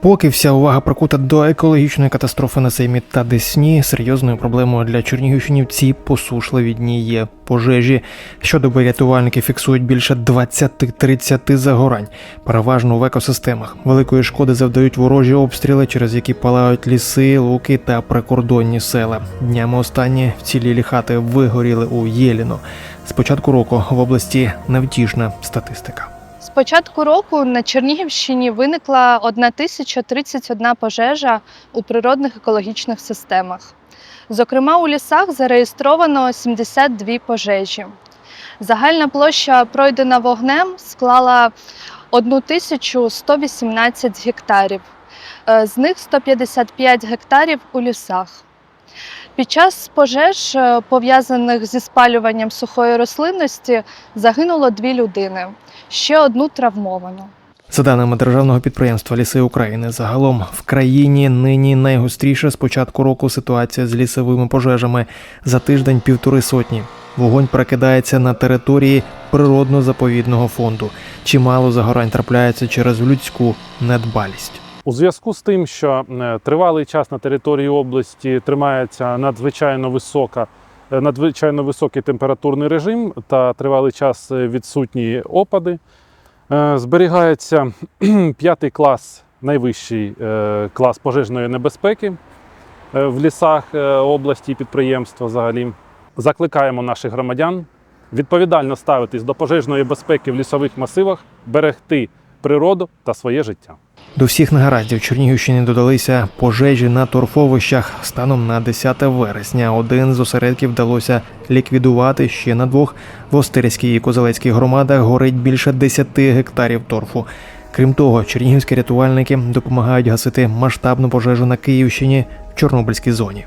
Поки вся увага прикута до екологічної катастрофи на Сеймі та Десні, серйозною проблемою для Чернігівщини в ці посушливі дні є пожежі. Щодоби рятувальники фіксують більше 20-30 загорань, переважно в екосистемах. Великої шкоди завдають ворожі обстріли, через які палають ліси, луки та прикордонні села. Днями останні вцілілі хати вигоріли у Єліно. З початку року в області невтішна статистика. Початку року на Чернігівщині виникла 1031 пожежа у природних екологічних системах. Зокрема, у лісах зареєстровано 72 пожежі. Загальна площа пройдена вогнем склала 1118 гектарів. Е, З них 155 гектарів у лісах. Під час пожеж, е, пов'язаних зі спалюванням сухої рослинності, загинуло дві людини ще одну травмовану. За даними державного підприємства Ліси України, загалом в країні нині найгостріша з початку року ситуація з лісовими пожежами за тиждень півтори сотні. Вогонь перекидається на території природно-заповідного фонду. Чимало загорань трапляється через людську недбалість. У зв'язку з тим, що е, тривалий час на території області тримається надзвичайно висока, е, надзвичайно високий температурний режим та тривалий час е, відсутні опади, зберігається п'ятий клас, найвищий клас пожежної небезпеки в лісах області і підприємства взагалі. Закликаємо наших громадян відповідально ставитись до пожежної безпеки в лісових масивах, берегти природу та своє життя. До всіх негараздів Чернігівщини додалися пожежі на торфовищах. Станом на 10 вересня один з осередків вдалося ліквідувати ще на двох. В Остерській і Козелецькій громадах горить більше 10 гектарів торфу. Крім того, чернігівські рятувальники допомагають гасити масштабну пожежу на Київщині в Чорнобильській зоні.